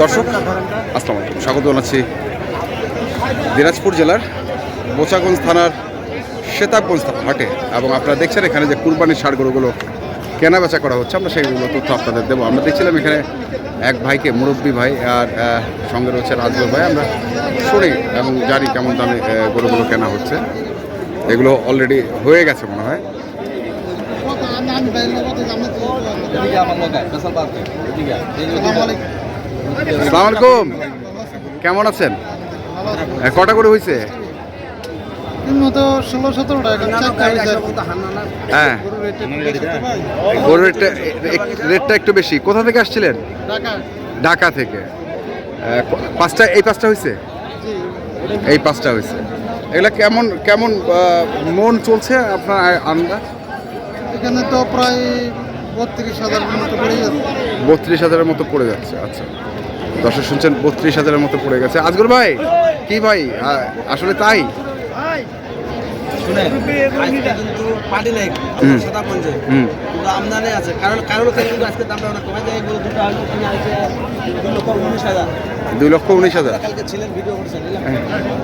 দর্শক, আসসালামু আলাইকুম। স্বাগত জানাচ্ছি দিনাজপুর জেলার বোচাগঞ্জ থানার শ্বেতাবগঞ্জ হাটে। এবং আপনারা দেখছেন এখানে যে কুরবানির ষাড় গরুগুলো করা হচ্ছে, আমরা সেইগুলো তথ্য আপনাদের দেবো। আমরা দেখছিলাম এখানে এক ভাইকে, মুরব্বী ভাই, আর সঙ্গে রয়েছে রাজবর ভাই। আমরা শুনি এবং জানি কেমন দামে গরুগুলো কেনা হচ্ছে। এগুলো অলরেডি হয়ে গেছে মনে হয়। আসসালামু আলাইকুম। কেমন আছেন? এ, কটা করে হয়েছে মতো ষোলো সতেরো টাকা হয়েছে হ্যাঁ। গরুর রেটটা রেটটা একটু বেশি। কোথা থেকে আসছিলেন? ঢাকা। থেকে। পাঁচটা এই পাঁচটা হয়েছে এই পাঁচটা হয়েছে এগুলা কেমন কেমন মন চলছে আপনার আ- আন্দাজ? এখানে তো প্রায় বত্রিশ হাজার মতো পড়ে যাচ্ছে। বত্রিশ হাজারের মতো পড়ে যাচ্ছে আচ্ছা। দর্শক শুনছেন বত্রিশ হাজারের মতো পড়ে গেছে। আজগর ভাই কি ভাই? আসলে তাই? শুনে আজকে কিন্তু পার্টি নাই হুম। সাদা পঞ্চে হুম। কিন্তু আমদানি আছে। কারণ কারোর থেকে কিন্তু আজকে দামটা অনেক কমে দুটো হয়তো দুই লক্ষ উনিশ হাজার। দুই লক্ষ উনিশ হাজার। কালকে ছিলেন ভিডিও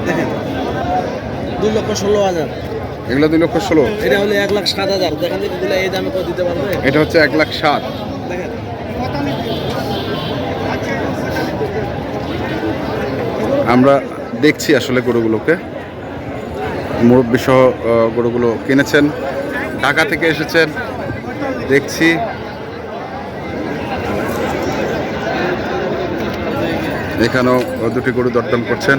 দেখেন দুই লক্ষ ষোলো হাজার। এগুলো দুই লক্ষ ষোলো। এটা হলো এক লাখ সাত হাজার। দেখেন দিলে এই দামে কত দিতে পারবে? এটা হচ্ছে এক লাখ সাত। দেখেন। আমরা দেখছি আসলে গরুগুলোকে। মুরব্বী সহ গরুগুলো কিনেছেন ঢাকা থেকে এসেছেন দেখছি। এখানেও দুটি গরু দরদাম করছেন।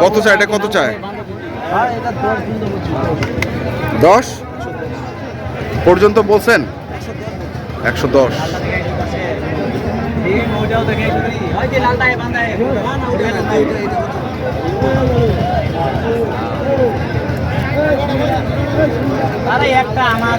কত চায় এটা? কত চায়? দশ? পর্যন্ত বলছেন? একশো দশ। একটা আমার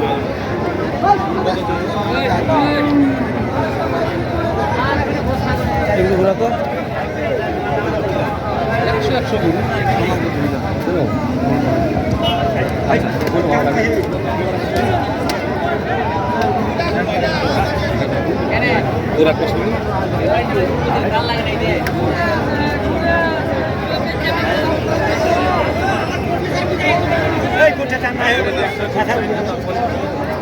এগুলো ঘোরা তো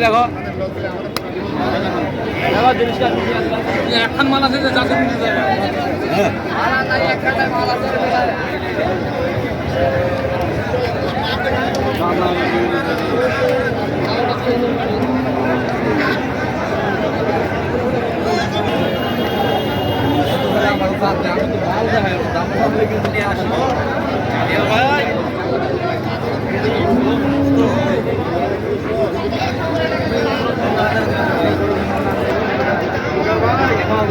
দেখো। এখন মাল আছে যে চারশো ভাই মাল্লা দেখা লাভ নাই মশলা দেখা লাভ নাই মাল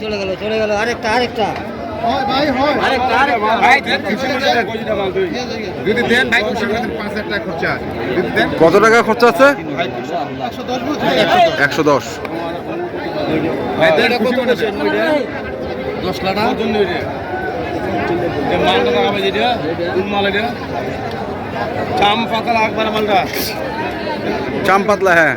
চলে গেল চলে গেল আরেকটা আরেকটা। হয় হয়। কত টাকা খরচা আছে? একশো দশ দশ। লাখ মালটা যেটা মাল এটা? চাম মালটা। পাতলা হ্যাঁ?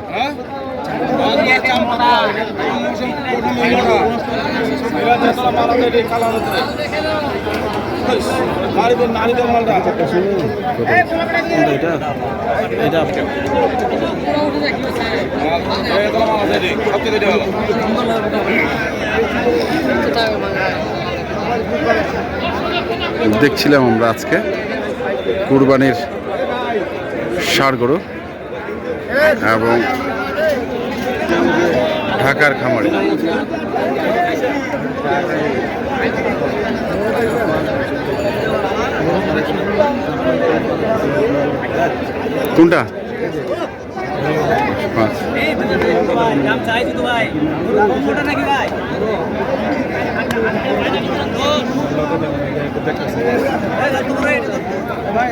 মালটা এটা এটা দেখছিলাম আমরা আজকে কুরবানির ষাড় গরু এবং ঢাকার খামারে। কোনটা? ভাই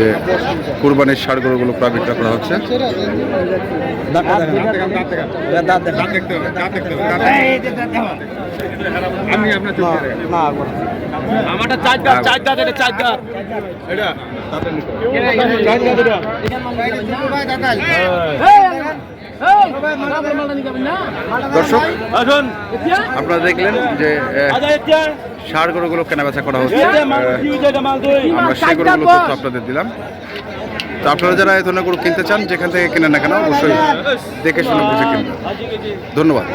যে কুরবানির ষাড় গরুগুলো করা হচ্ছে আমারটা এটা দর্শক আপনারা দেখলেন যে সার গরুগুলো কেনাবেচা করা হচ্ছে। আমরা সেই আপনাদের দিলাম। তো আপনারা যারা এই ধরনের গরু কিনতে চান যেখান থেকে কেনা না কেন অবশ্যই দেখে শুনে বুঝে কিনবেন। ধন্যবাদ।